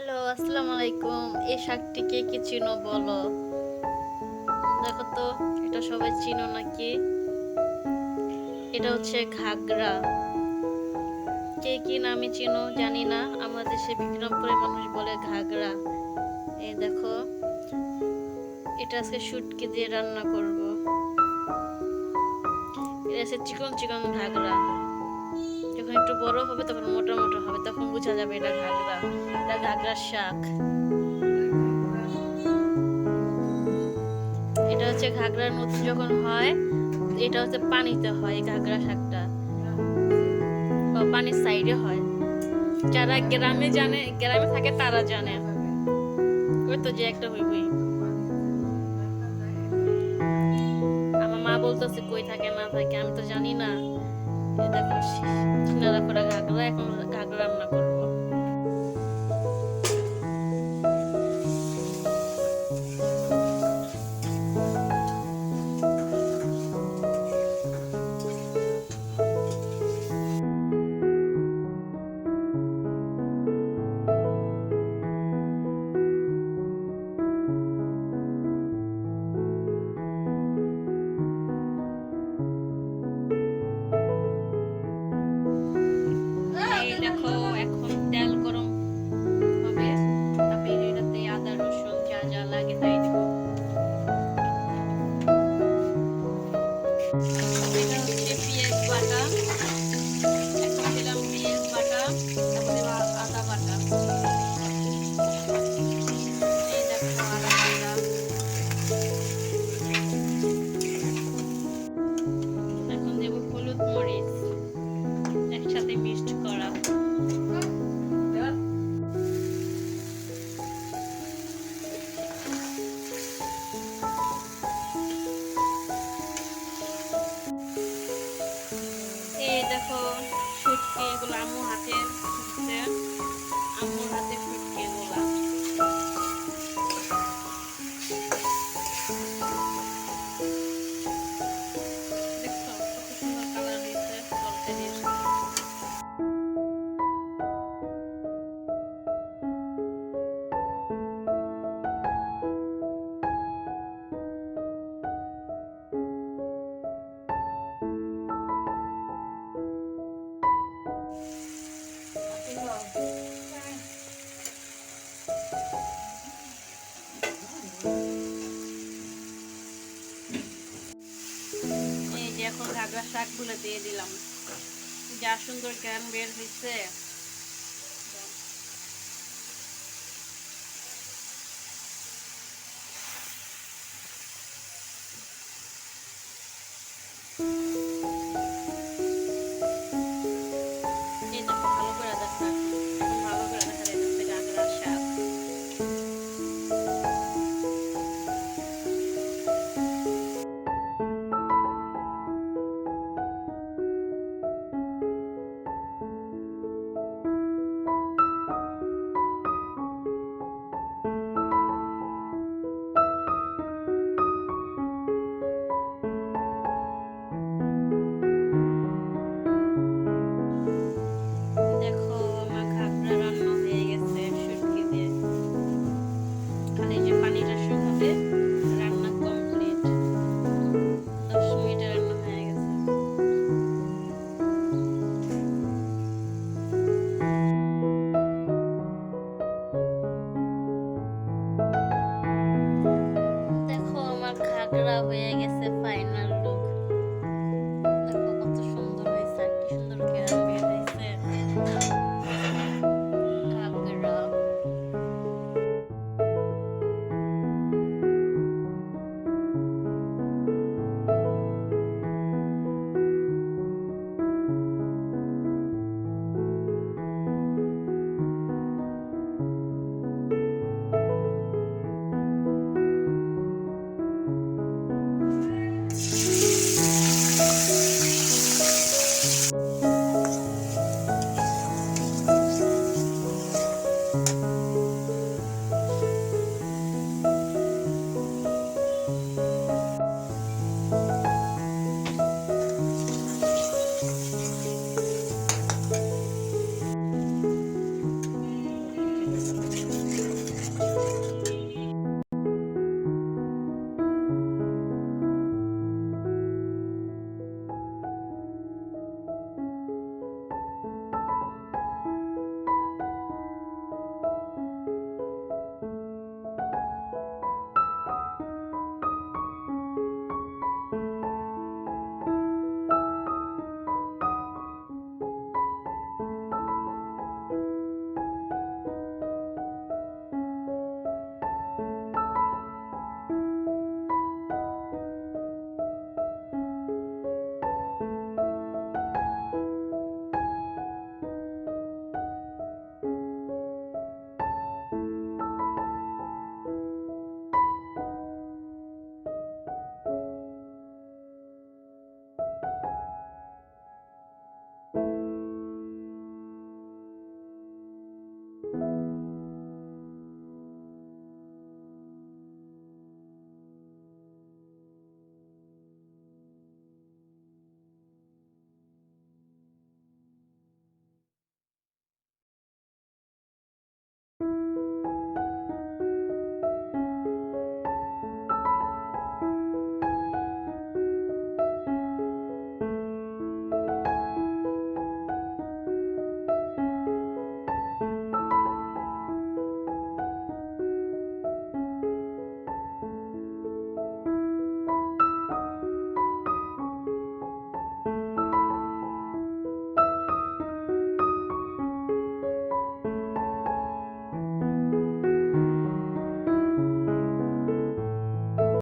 Hello, আসসালামু আলাইকুম। এই শাকটি কে কি চিনো বলো? দেখো তো, এটা সবাই চিনো নাকি? এটা হচ্ছে ঘাগরা। কে কি নামে চিনো জানি না। আমাদের দেশে বিক্রমপুরের মানুষ বলে ঘাগরা। এই দেখো, এটা আজকে শুটকি দিয়ে রান্না করব। এটা হচ্ছে চিকন চিকন ঘাগরা। যখন একটু বড় হবে, তখন মোটা মোটা হবে, তখন বোঝা যাবে এটা ঘাগরা। এটা ঘাগরার শাক। এটা হচ্ছে ঘাগরার নতুন যখন হয়, এটা হচ্ছে পানিতে হয় ঘাগরা শাকটা। পানির সাইডে হয়। যারা গ্রামে জানে, গ্রামে থাকে তারা জানে। ওই তো যে একটা হইবই। আমার মা বলতেছে, কই থাকে, না থাকে? আমি তো জানি না। দেখো সিনারা করে ঘাগরা এখন ঘাগরা রান্না করব। এখন ঘাগরা শাকগুলো দিয়ে দিলাম। যা সুন্দর গ্রান বের হয়েছে ঘাগরা হয়ে গেছে ফাইনাল